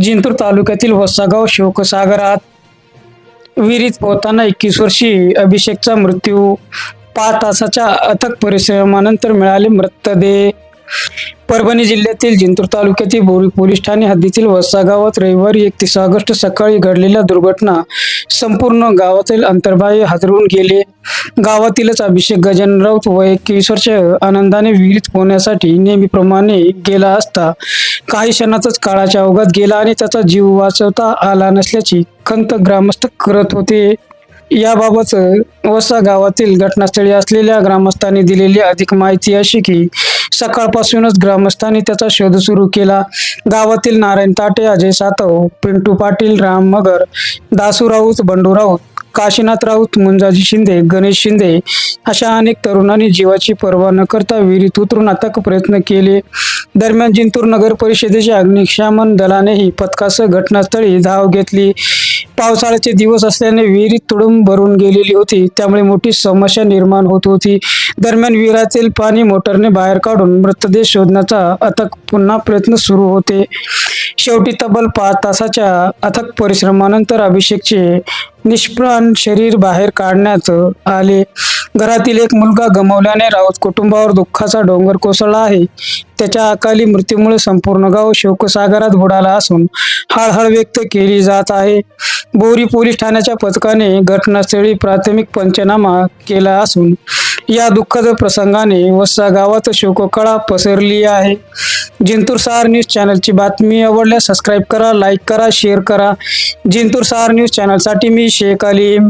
जिंतूर तालुक्यातील वसागाव शोकसागरात विहिरीत पोहताना एकवीस वर्षी अभिषेकचा मृत्यू पाच तासाच्या अथक परिश्रमानंतर मिळाले मृतदेह. परभणी जिल्ह्यातील जिंतूर तालुक्यातील बोरी पोलीस ठाणे हद्दीतील वसा गावात रविवारी एकतीस ऑगस्ट सकाळी घडलेल्या दुर्घटना संपूर्ण गावातील अंतर्बाह्य हादरून गेले. गावातीलच अभिषेक गजानन राऊत व एकवीस वर्ष आनंदाने विहिरीत पोहण्यासाठी नेहमीप्रमाणे गेला असता काही क्षणातच काळाच्या अवघात गेला आणि त्याचा जीव वाचवता आला नसल्याची खंत ग्रामस्थ करत होते. याबाबत वसा गावातील घटनास्थळी असलेल्या ग्रामस्थांनी दिलेली अधिक माहिती अशी की सकाळपासूनच ग्रामस्थांनी त्याचा शोध सुरू केला. गावातील नारायण ताटे अजय सातव पिंटू पाटील राम मगर दासू राऊत बंडू राऊत काशीनाथ राऊत मुंजाजी शिंदे गणेश शिंदे अशा अनेक तरुणांनी जीवाची पर्वा न करता विहिरीत उतरून अथक प्रयत्न केले. दरम्यान जिंतूर नगर परिषदेच्या अग्निशमन दलानेही पथकासह घटनास्थळी धाव घेतली. पावसाळ्याचे दिवस असल्याने विहिरीत तुडूंब भरून गेलेली होती. त्यामुळे मोठी समस्या निर्माण होत होती. दरम्यान विहिरातील पाणी मोटरने बाहेर काढून मृतदेह शोधण्याचा अथक पुन्हा प्रयत्न सुरू होते. शेवटी तब्बल पाच तासाच्या अथक परिश्रमानंतर अभिषेकचे निष्प्राण शरीर बाहेर काढण्यात आले. घरातील एक मुलगा गमावल्याने राऊत कुटुंबावर दुःखाचा डोंगर कोसळला आहे. त्याच्या अकाली मृत्यूमुळे संपूर्ण गाव शोकसागरात बुडाला असून हळहळ व्यक्त केली जात आहे. बोरी पोलीस ठाण्याच्या पथकाने घटनास्थळी प्राथमिक पंचनामा केला असून या दुःखद प्रसंगाने वस्सा गावात शोककळा पसरली आहे. जिंतूर सहार न्यूज चॅनलची बातमी आवडल्यास सबस्क्राईब करा लाईक करा शेअर करा. जिंतूर सहार न्यूज चॅनलसाठी मी शेख अलीम.